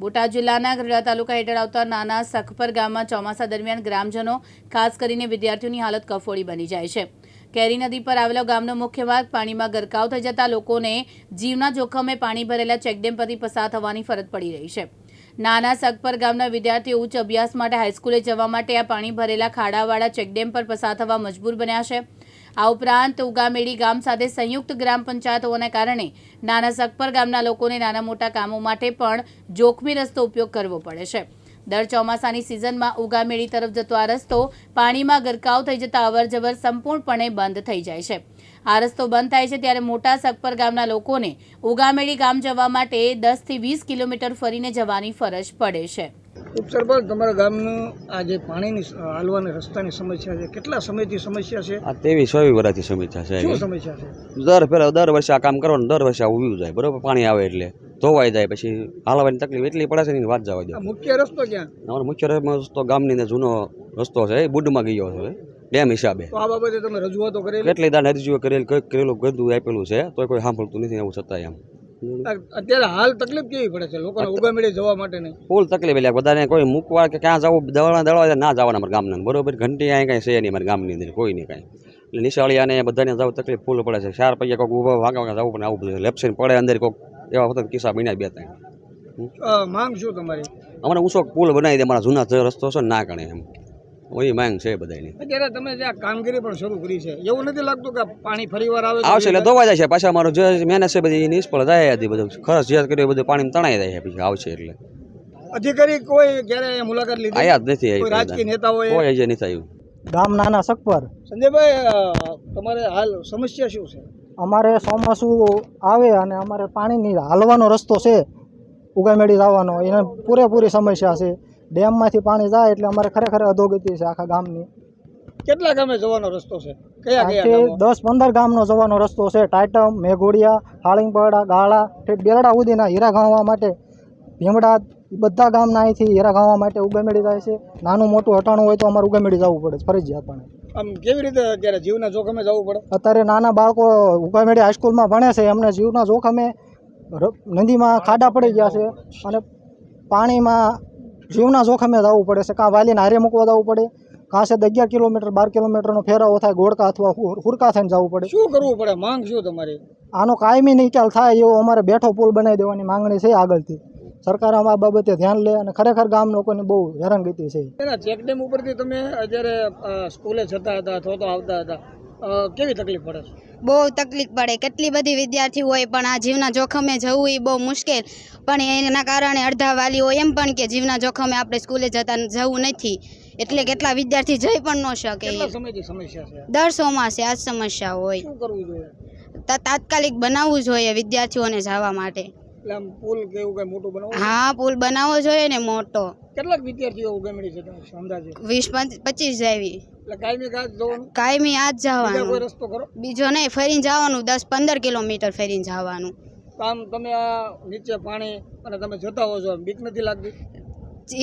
બોટાદ જિલ્લાના ગઢડા તાલુકા હેઠળ આવતા નાના સખપર ગામમાં ચોમાસા દરમિયાન ગ્રામજનો, ખાસ કરીને વિદ્યાર્થીઓની હાલત કફોડી બની જાય છે. કેરી નદી પર આવેલો ગામનો મુખ્ય માર્ગ પાણીમાં ગરકાવ થઈ જતા લોકોને જીવના જોખમે પાણી ભરેલા ચેકડેમ પરથી પસાર થવાની ફરજ પડી રહી છે. નાના સગપર ગામના વિદ્યાર્થીઓ ઉચ્ચ અભ્યાસ માટે હાઈસ્કૂલે જવા માટે આ પાણી ભરેલા ખાડાવાળા ચેકડેમ પર પસાર થવા મજબૂર બન્યા છે. આ ઉપરાંત ઉગામેડી ગામ સાથે સંયુક્ત ગ્રામ પંચાયત હોવાના કારણે નાના સગપર ગામના લોકોને નાના મોટા કામો માટે પણ જોખમી રસ્તો ઉપયોગ કરવો પડે છે. દર ચોમાસાની સિઝનમાં ઉગામેડી તરફ જતો આ રસ્તો પાણીમાં ગરકાવ થઈ જતા અવરજવર સંપૂર્ણપણે બંધ થઈ જાય છે. આ રસ્તો બંધ થાય છે ત્યારે મોટા સગપર ગામના લોકોને ઉગામેડી ગામ જવા માટે દસથી વીસ કિલોમીટર ફરીને જવાની ફરજ પડે છે. ઉપસરપંચ તમારા ગામનું આ જે પાણીની હાલવાની રસ્તાની સમસ્યા છે કેટલા સમયથી સમસ્યા છે? આ તેવી સોવી વર્ષથી સમસ્યા છે શું સમસ્યા છે? દર પહેલાં દર વર્ષે આ કામ કરવાનું દર વર્ષે ઊભી જાય બરોબર? પાણી આવે એટલે ધોવાઈ જાય પછી હાલવાની તકલીફ એટલી પડે છે ને એની વાત જવા દે. મુખ્ય રસ્તો ક્યાં? અમારો મુખ્ય રસ્તો ગામની અંદર જૂનો રસ્તો છે એ બુડમાં ગયો છે ડેમ હિસાબે. આ બાબતે તમે રજૂઆતો કરેલી? કેટલી દાન રજૂઆત કરેલ કરેલું ગંદુ આપેલું છે તો કોઈ સાંભળતું નથી એવું છતાં એમ અત્યારે હાલ તકલીફ કેવી પડે છે? લોકોને ઉગામેળે જવા માટે નહીં. ફૂલ તકલીફ એટલે બધાને કોઈ મૂકવા કે ક્યાં જવું દળવા દળવા ના જવાના અમારા ગામના. બરોબર? ઘંટી અહીં કાંઈ છે નહીં અમારા ગામની અંદર કોઈ નહીં કાંઈ. એટલે નિશાળિયાને બધાને જવું તકલીફ ફૂલ પડે છે. ચાર પૈયા કોઈક ઊભા વાંકા વાંકા જવું પણ આવું બધું. લેપ્સીને પડે અંદર કોઈક એવા વખત કિસ્સા બન્યા બે ત્રણ. માંગ શું તમારી? અમારે ઊંચો પુલ બનાવી દે અમારા જૂના રસ્તો છે ના ગણે એમ. એવી માંગ છે બધાની અત્યારે તમે જે આ કામગીરી પણ શરૂ કરી છે એવું નથી લાગતું કે પાણી ફરીવાર આવે આવશે એટલે ધોવા જાય છે. પાછા અમારો જે મહેનત છે બધી એ નિષ્ફળ જાય હતી બધું. ખર્ચ જે કર્યો એ બધું પાણી તણાઈ જાય પછી આવશે એટલે. અધિકારી કોઈ ક્યારે મુલાકાત લીધી? આયા જ નથી કોઈ રાજકીય નેતાઓ કોઈ જે નથી આવ્યું. ગામ નાના સકપર સંજયભાઈ તમારે હાલ સમસ્યા શું છે? અમારે ચોમાસું આવે અને અમારે પાણીની હાલવાનો રસ્તો છે. ઉગામેડી લાવવાનો એને પૂરેપૂરી સમસ્યા છે. ડેમમાંથી પાણી જાય એટલે અમારે ખરેખર અધોગતિ છે આખા ગામની. કેટલા ગામે જવાનો રસ્તો છે? કયા કયા દસ પંદર ગામનો જવાનો રસ્તો છે. ટાઇટમ મેઘોડિયા હાળીંગપડા ગાળા ઠેઠ બેરડા સુધીના હીરા ગામવા માટે ભીમડા બધા ગામના અહીંથી હીરા ગાવા માટે ઉગામેડી જાય છે. નાનું મોટું હટાણું હોય તો અમારે ઉગામેડી જવું પડે ફરજિયાત પણ. આમ કેવી રીતે અત્યારે જીવના જોખમે જવું પડે? અત્યારે નાના બાળકો ઉગામેડી હાઈસ્કૂલમાં ભણે છે. એમને જીવના જોખમે નદીમાં ખાડા પડી ગયા છે અને પાણીમાં જીવના જોખમે જવું પડે છે. કાં વાલીને હારે મૂકવા જવું પડે કાં છે અગિયાર કિલોમીટર બાર કિલોમીટરનો ફેરાવો થાય ગોળકા અથવા હુર- હુરકા થઈને જવું પડે. શું કરવું પડે? માંગ શું તમારી? આનો કાયમી નિકાલ થાય એવો અમારે બેઠો પુલ બનાવી દેવાની માંગણી છે આગળથી. સરકાર આ બાબતે ધ્યાન લે અને ખરેખર ગામ લોકોની બહુ હેરાનગતિ છે. ચેકડેમ ઉપરથી તમે જ્યારે સ્કૂલે જતા હતા અથવા તો આવતા હતા. કેવી તકલીફ પડે છે? બહુ તકલીફ પડે. કેટલી બધી વિદ્યાર્થી હોય પણ આ જીવના જોખમે જવું એ બહુ મુશ્કેલ. પણ એના કારણે અડધા વાલીઓ એમ પણ કે જીવના જોખમે આપણે સ્કૂલે જતા જવું નથી. એટલે કેટલા વિદ્યાર્થી જઈ પણ ન શકે દર ચોમાસે આ સમસ્યા હોય. તાત્કાલિક બનાવવું જોઈએ વિદ્યાર્થીઓને જવા માટે. પુલ કે એવું કઈ મોટું બનાવવું હા પુલ બનાવવો જોઈએ ને મોટો. કેટલાક વિદ્યાર્થીઓ ઉગામડી છે અંદાજે? વીસ પંચ- પચીસ જેવી. કાયમી આ જ જવાનું. રસ્તો કરો બીજો નહીં ફરીને જવાનું દસ પંદર કિલોમીટર ફરીને જવાનું. આમ તમે આ નીચે પાણી અને તમે જતા હો છો બીક નથી લાગતી?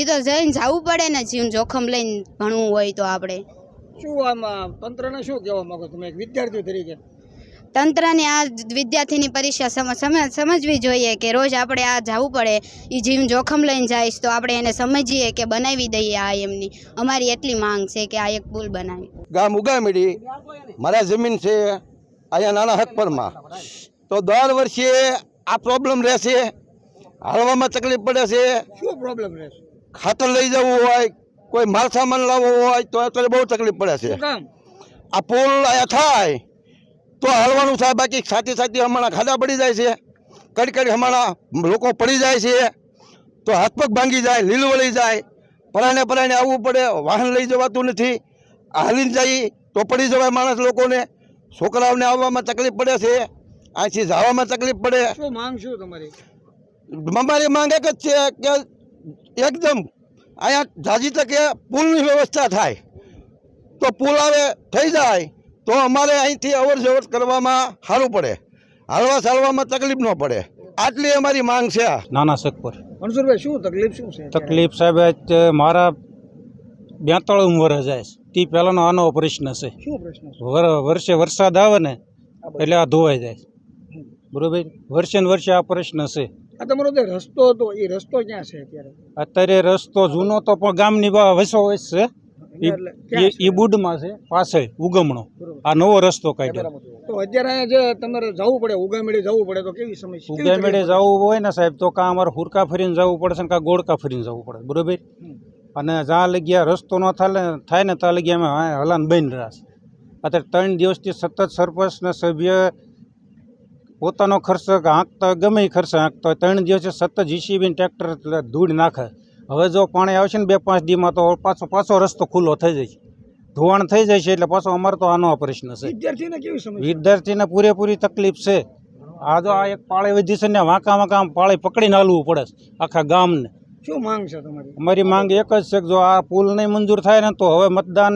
એ તો જઈને જવું પડે ને જીવન જોખમ લઈને ભણવું હોય તો આપણે. શું આમાં તંત્રને શું કહેવા માંગો તમે એક વિદ્યાર્થી તરીકે? તંત્રને આ વિદ્યાર્થીની પરીક્ષા સમ- સમ- સમજવી જોઈએ કે રોજ આપણે આ જવું પડે. એ જીવ જોખમ લઈને જઈશ તો આપણે એને સમજીએ કે બનાવી દઈએ આ એમની. અમારી એટલી માંગ છે કે આ એક પુલ બનાવી. ગામ ઉગામેડી મારા જમીન છે અહીંયા નાના હકપરમાં. તો દર વર્ષે આ પ્રોબ્લેમ રહેશે હાલવામાં તકલીફ પડે છે. શું પ્રોબ્લેમ રહેશે? ખાતર લઈ જવું હોય કોઈ માલ સામાન લાવવો હોય તો અત્યારે બહુ તકલીફ પડે છે. આ પુલ અહીંયા થાય તો હાલવાનું થાય બાકી સાથે સાથે હમણાં ખાડા પડી જાય છે. કડી કડી હમણાં લોકો પડી જાય છે. તો હાથ પગ ભાંગી જાય લીલ વળી જાય. પરાણે પરાણે આવવું પડે વાહન લઈ જવાતું નથી. હાલીને જાય તો પડી જવાય માણસ લોકોને. છોકરાઓને આવવામાં તકલીફ પડે છે. અહીંથી જવામાં તકલીફ પડે. શું માંગ શું તમારી? અમારી માંગ એક જ છે કે એકદમ અહીંયા જાજી તકે પુલની વ્યવસ્થા થાય. તો પુલ આવે થઈ જાય. તો અમારે અહીંથી અવર જવર કરવામાં સારું પડે. હાલવા ચાલવામાં તકલીફ ન પડે. આટલી અમારી માંગ છે. નાના સકપર મનસુરભાઈ શું તકલીફ શું છે? તકલીફ સાહેબ મારા બેતાળીસ વર્ષ જાય તે પહેલાંનો આનો પ્રશ્ન છે. વર્ષે વરસાદ આવે ને એટલે આ ધોવાઈ જાય. બરોબર? વર્ષે ને વર્ષે આ પ્રશ્ન છે. આ તમારો જે રસ્તો હતો એ રસ્તો ક્યાં છે અત્યારે? અત્યારે રસ્તો જૂનો તો પણ ગામની બા વસો વસ છે? એ બુડમાં છે પાસે ઉગમણો. આ નવો રસ્તો કાઢ્યો. તો અત્યારે જે તમારે જવું પડે ઉગામેડી જવું પડે તો કેવી સમસ્યા ઉગામેડે જવું હોય ને સાહેબ તો કાં અમારે હુરકા ફરીને જવું પડશે ને કાં ગોળકા ફરીને જવું પડે. બરોબર? અને જ્યાં લગ્યા રસ્તો ન થાય થાય ને ત્યાં લગ્યા અમે હલાન બની રહ્યા છે. અત્યારે ત્રણ દિવસથી સતત સરપંચના સભ્ય પોતાનો ખર્ચ હાંકતા ગમે એ ખર્ચ હાંકતા હોય ત્રણ દિવસે સતત જીસીબી ટ્રેક્ટર ધૂળ નાખે. હવે જો પાણી આવશે ને બે પાંચ દીમાં તો પાછો પાછો રસ્તો ખુલ્લો થઈ જશે. ધોવાણ થઈ જાય છે એટલે પાછો અમારે તો આનો પ્રશ્ન છે. વિદ્યાર્થીને કેવી સમસ્યા વિદ્યાર્થીને પૂરેપૂરી તકલીફ છે. આ જો આ એક પાળે વધી છે ને વાંકા વાંકા આમ પાળી પકડીને હાલવું પડે છે આખા ગામને. શું માંગ છે તમારી? અમારી માંગ એક જ છે કે જો આ પુલ નહીં મંજૂર થાય ને તો હવે મતદાન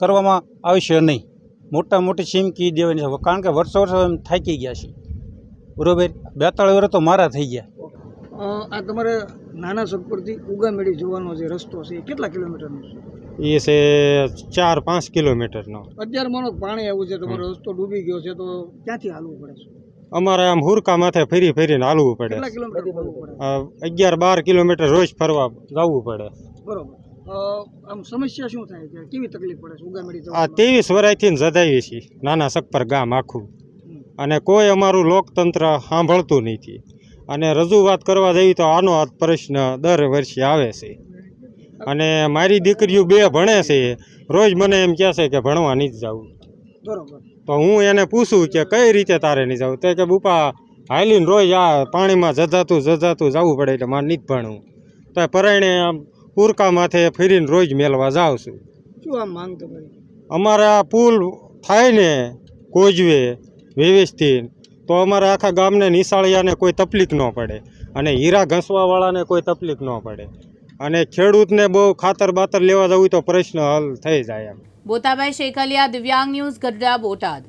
કરવામાં આવશે નહીં. મોટા મોટી ચીમકી દેવાની છે. કારણ કે વર્ષો વર્ષો એમ થાકી ગયા છે. બરોબર? બેતાળીસ વર્ષ તો મારા થઈ ગયા. આ તમારે નાના સગપુરથી ઉગામેડી જોવાનો જે રસ્તો છે એ કેટલા કિલોમીટરનો છે? એ છે ચાર પાંચ કિલોમીટરનો. અત્યારે માનો પાણી આવ્યું છે તમારો રસ્તો ડૂબી ગયો છે તો ક્યાંથી હાલવું પડે છે? અમારે આમ હુરકા માથે ફરી ફેરીને હાલવું પડે. અગિયાર બાર કિલોમીટર રોજ ફરવા જવું પડે. બરોબર. આમ સમસ્યા શું થાય છે કેવી તકલીફ પડે છે ઉગામેડી આ ત્રેવીસ વરાયથી જદાવી છીએ નાના સકપર ગામ આખું. અને કોઈ અમારું લોકતંત્ર સાંભળતું નથી. અને રજૂઆત કરવા જઈએ તો આનો આ પ્રશ્ન દર વર્ષે આવે છે. અને મારી દીકરીઓ બે ભણે છે. રોજ મને એમ કહે છે કે ભણવા નહીં જવું. બરોબર. તો હું એને પૂછું કે કઈ રીતે તારે નહીં જવું? તો કે બુપા હાલીને રોજ આ પાણીમાં જજાતું જજાતું જવું પડે એટલે મારે નહીં ભણવું. તો પરાયણે આમ ઉરકા માથે ફરીને રોજ મેળવા જાઉં છું. શું આમ અમારે આ પુલ થાય ને કોજવે વ્યવસ્થિત. તો અમારા આખા ગામને નિશાળિયાને કોઈ તકલીફ ન પડે અને હીરા ઘસવાવાળાને કોઈ તકલીફ ન પડે. અને ખેડૂતને બહુ ખાતર બાતર લેવા જવું તો પ્રશ્ન હલ થઈ જાય એમ. બોતાભાઈ શેખલિયા, દિવ્યાંગ ન્યૂઝ ગઢડા, બોટાદ.